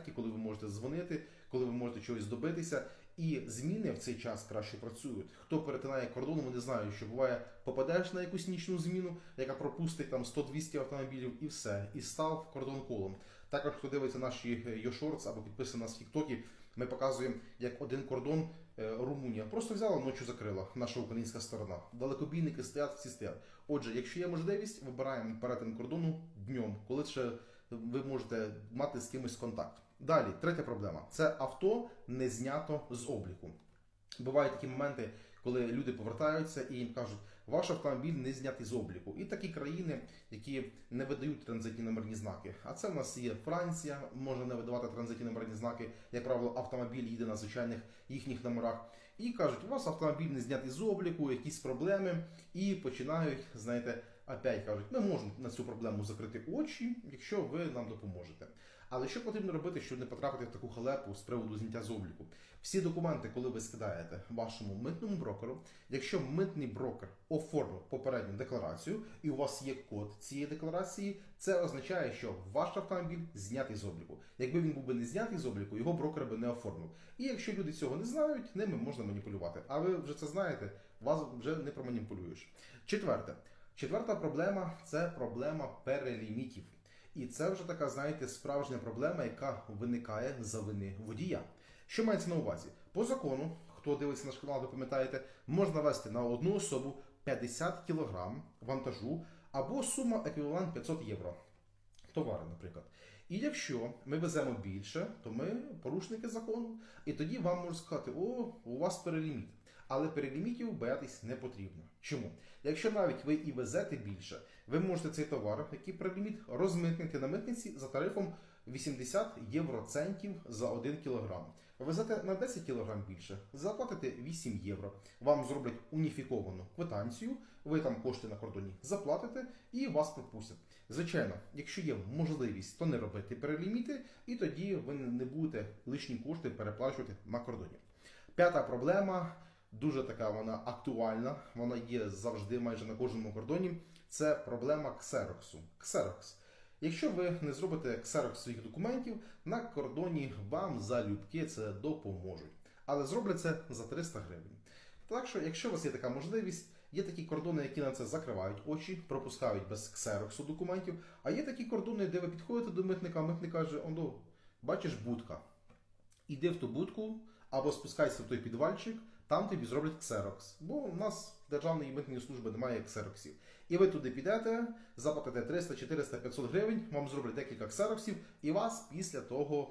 інтернеті, коли ви можете дзвонити, коли ви можете чогось добитися. І зміни в цей час краще працюють. Хто перетинає кордон, вони знають, що буває, попадеш на якусь нічну зміну, яка пропустить там 100-200 автомобілів, і все, і став кордон колом. Також хто дивиться наші е, йошортс або підписаний нас в Тіктокі, ми показуємо, як один кордон е, Румунія просто взяла ночі закрила наша українська сторона. Далекобійники стоять, всі стоять. Отже, якщо є можливість, вибираємо перетин кордону днем, коли ще ви можете мати з кимось контакт. Далі, третя проблема це авто не знято з обліку. Бувають такі моменти, коли люди повертаються і їм кажуть, ваш автомобіль не знятий з обліку. І такі країни, які не видають транзитні номерні знаки. А це в нас є Франція, може не видавати транзитні номерні знаки. Як правило, автомобіль їде на звичайних їхніх номерах. І кажуть, у вас автомобіль не знятий з обліку, якісь проблеми, і починають, знаєте, опять кажуть, ми можемо на цю проблему закрити очі, якщо ви нам допоможете. Але що потрібно робити, щоб не потрапити в таку халепу з приводу зняття з обліку? Всі документи, коли ви скидаєте вашому митному брокеру, якщо митний брокер оформив попередню декларацію і у вас є код цієї декларації, це означає, що ваш автомобіль знятий з обліку. Якби він був би не знятий з обліку, його брокер би не оформив. І якщо люди цього не знають, ними можна маніпулювати. А ви вже це знаєте, вас вже не проманіпулюєш. Четверте, четверта проблема це проблема перелімітів. І це вже така, знаєте, справжня проблема, яка виникає за вини водія. Що мається на увазі? По закону, хто дивиться наш канал, ви пам'ятаєте, можна вести на одну особу 50 кг вантажу або сума еквівалент 500 євро. Товари, наприклад. І якщо ми веземо більше, то ми порушники закону. І тоді вам можуть сказати, о, у вас переліміт. Але перелімітів боятись не потрібно. Чому? Якщо навіть ви і везете більше, ви можете цей товар, який переліміт, розмитнити на митниці за тарифом 80 євроцентів за 1 кг. Везете на 10 кг більше, заплатите 8 євро. Вам зроблять уніфіковану квитанцію, ви там кошти на кордоні заплатите і вас пропустять. Звичайно, якщо є можливість, то не робити переліміти, і тоді ви не будете лишні кошти переплачувати на кордоні. П'ята проблема дуже така вона актуальна, вона є завжди майже на кожному кордоні. Це проблема ксероксу. Ксерокс. Якщо ви не зробите ксерокс своїх документів, на кордоні вам залюбки це допоможуть. Але зроблять це за 300 гривень. Так що, якщо у вас є така можливість, є такі кордони, які на це закривають очі, пропускають без ксероксу документів. А є такі кордони, де ви підходите до митника, митник каже: Ондо, бачиш будка. Іди в ту будку або спускайся в той підвальчик, там тобі зроблять ксерокс. Бо у нас в Державної митної служби немає ксероксів. І ви туди підете, заплатите 300, 400, 500 гривень, вам зроблять декілька ксероксів, і вас після того